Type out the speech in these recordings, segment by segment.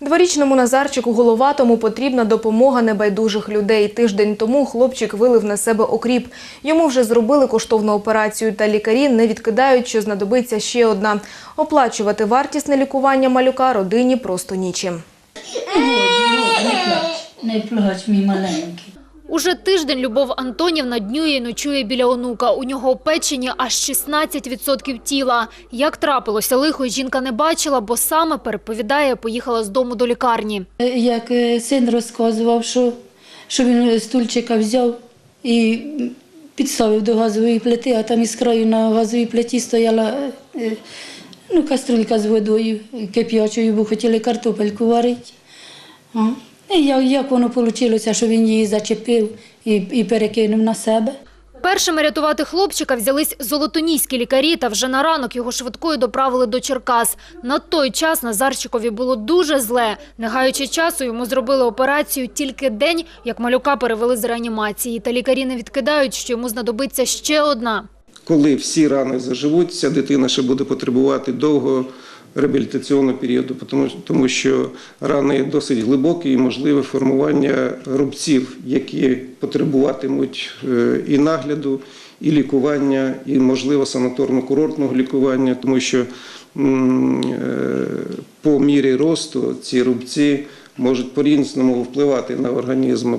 Дворічному Назарчику Головатому потрібна допомога небайдужих людей. Тиждень тому хлопчик вилив на себе окріп. Йому вже зробили коштовну операцію, та лікарі не відкидають, що знадобиться ще одна. Оплачувати вартісне лікування малюка родині просто нічим. Не плач, мій маленький. Уже тиждень Любов Антонівна днює і ночує біля онука. У нього печені аж 16% тіла. Як трапилося лихо, жінка не бачила, бо саме переповідає, поїхала з дому до лікарні. Як е, син розказував, що, що він стульчика взяв і підставив до газової плити, а там із на газовій плиті стояла е, ну, каструлька з водою кип'ячою, бо хотіли картопельку варити. Як, як воно вийшло, що він її зачепив і, і перекинув на себе. Першими рятувати хлопчика взялись золотоніські лікарі, та вже на ранок його швидкою доправили до Черкас. На той час Назарчикові було дуже зле. Не гаючи часу, йому зробили операцію тільки день, як малюка перевели з реанімації. Та лікарі не відкидають, що йому знадобиться ще одна. Коли всі рани заживуть, ця дитина ще буде потребувати довгого реабілітаційного періоду, тому, що рани досить глибокі і можливе формування рубців, які потребуватимуть е, і нагляду, і лікування, і можливо санаторно-курортного лікування, тому що е, по мірі росту ці рубці можуть по-різному впливати на організм.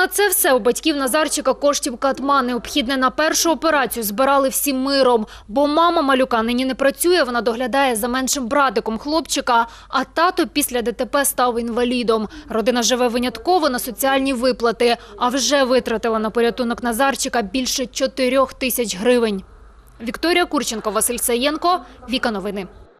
На це все у батьків Назарчика коштів катма. Необхідне на першу операцію збирали всім миром. Бо мама малюка нині не працює, вона доглядає за меншим братиком хлопчика, а тато після ДТП став інвалідом. Родина живе винятково на соціальні виплати, а вже витратила на порятунок Назарчика більше 4 тисяч гривень. Вікторія Курченко, Василь Саєнко, Віка Новини.